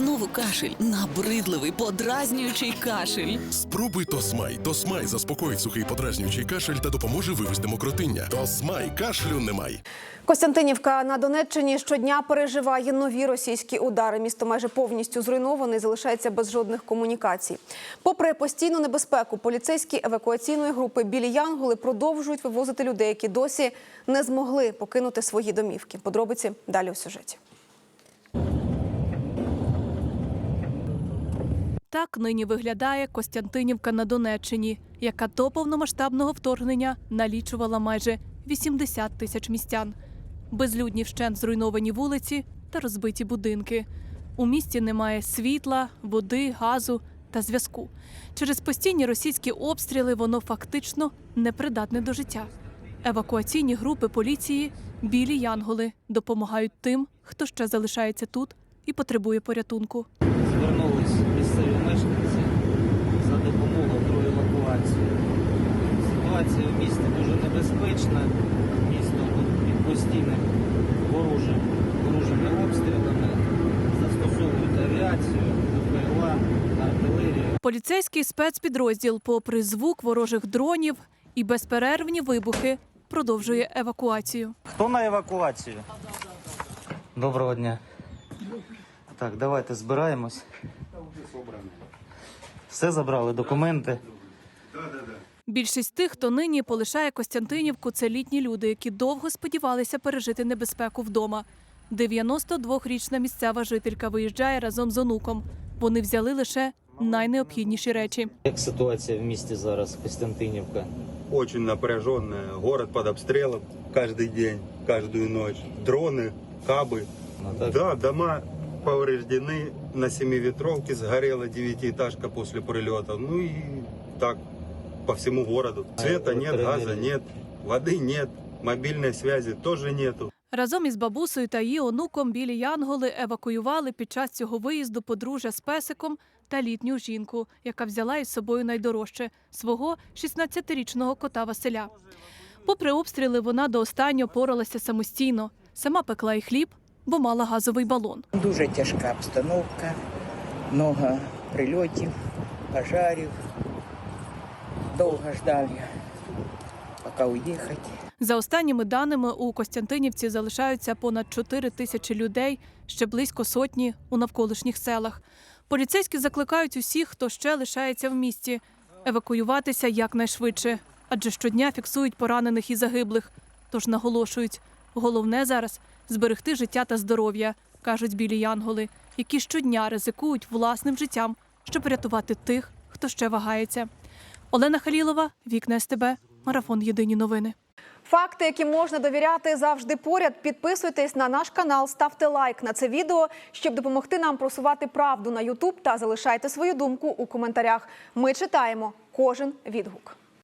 Знову кашель, набридливий, подразнюючий кашель. Спробуй Тосмай. Тосмай заспокоїть сухий подразнюючий кашель та допоможе вивести мокротиння. Тосмай кашлю немає. Костянтинівка на Донеччині щодня переживає нові російські удари. Місто майже повністю зруйноване, і залишається без жодних комунікацій. Попри постійну небезпеку, поліцейські евакуаційної групи білі Янголи продовжують вивозити людей, які досі не змогли покинути свої домівки. Подробиці далі у сюжеті. Так нині виглядає Костянтинівка на Донеччині, яка до повномасштабного вторгнення налічувала майже 80 тисяч містян. Безлюдні вщент зруйновані вулиці та розбиті будинки. У місті немає світла, води, газу та зв'язку. Через постійні російські обстріли воно фактично непридатне до життя. Евакуаційні групи поліції, білі янголи допомагають тим, хто ще залишається тут і потребує порятунку. Звернулись місцеві мешканці за допомогою про евакуацію. Ситуація в місті дуже небезпечна. Місто під постійним ворожим, ворожими обстрілами застосовують авіацію, БПЛА, артилерію. Поліцейський спецпідрозділ, попри звук ворожих дронів і безперервні вибухи, продовжує евакуацію. Хто на евакуацію? Доброго дня. Так, давайте збираємось Все забрали, документи. Більшість тих, хто нині полишає Костянтинівку, це літні люди, які довго сподівалися пережити небезпеку вдома. 92-річна місцева жителька виїжджає разом з онуком. Вони взяли лише найнеобхідніші речі. Як ситуація в місті зараз, Костянтинівка? очень напряженная. Город под обстрелом каждый день, каждую ночь. Дроны, кабы. Ну, так? Да, дома повреждены. На семиветровке сгорела девятиэтажка после прилета. Ну и так по всему городу. А Света нет, газа электроэнергии? нет, воды нет, мобильной связи тоже нету. Разом із бабусею та її онуком білі янголи евакуювали під час цього виїзду подружжя з песиком та літню жінку, яка взяла із собою найдорожче свого 16-річного кота Василя. Попри обстріли, вона до останнього поралася самостійно. Сама пекла і хліб, бо мала газовий балон. Дуже тяжка обстановка, много прильотів, пожарів. Довго ждали, поки уїхати. За останніми даними, у Костянтинівці залишаються понад 4 тисячі людей, ще близько сотні у навколишніх селах. Поліцейські закликають усіх, хто ще лишається в місті, евакуюватися якнайшвидше, адже щодня фіксують поранених і загиблих. Тож наголошують, головне зараз зберегти життя та здоров'я, кажуть білі янголи, які щодня ризикують власним життям, щоб рятувати тих, хто ще вагається. Олена Халілова, Вікна СТБ, Марафон Єдині новини. Факти, які можна довіряти, завжди поряд. Підписуйтесь на наш канал, ставте лайк на це відео, щоб допомогти нам просувати правду на Ютуб та залишайте свою думку у коментарях. Ми читаємо кожен відгук.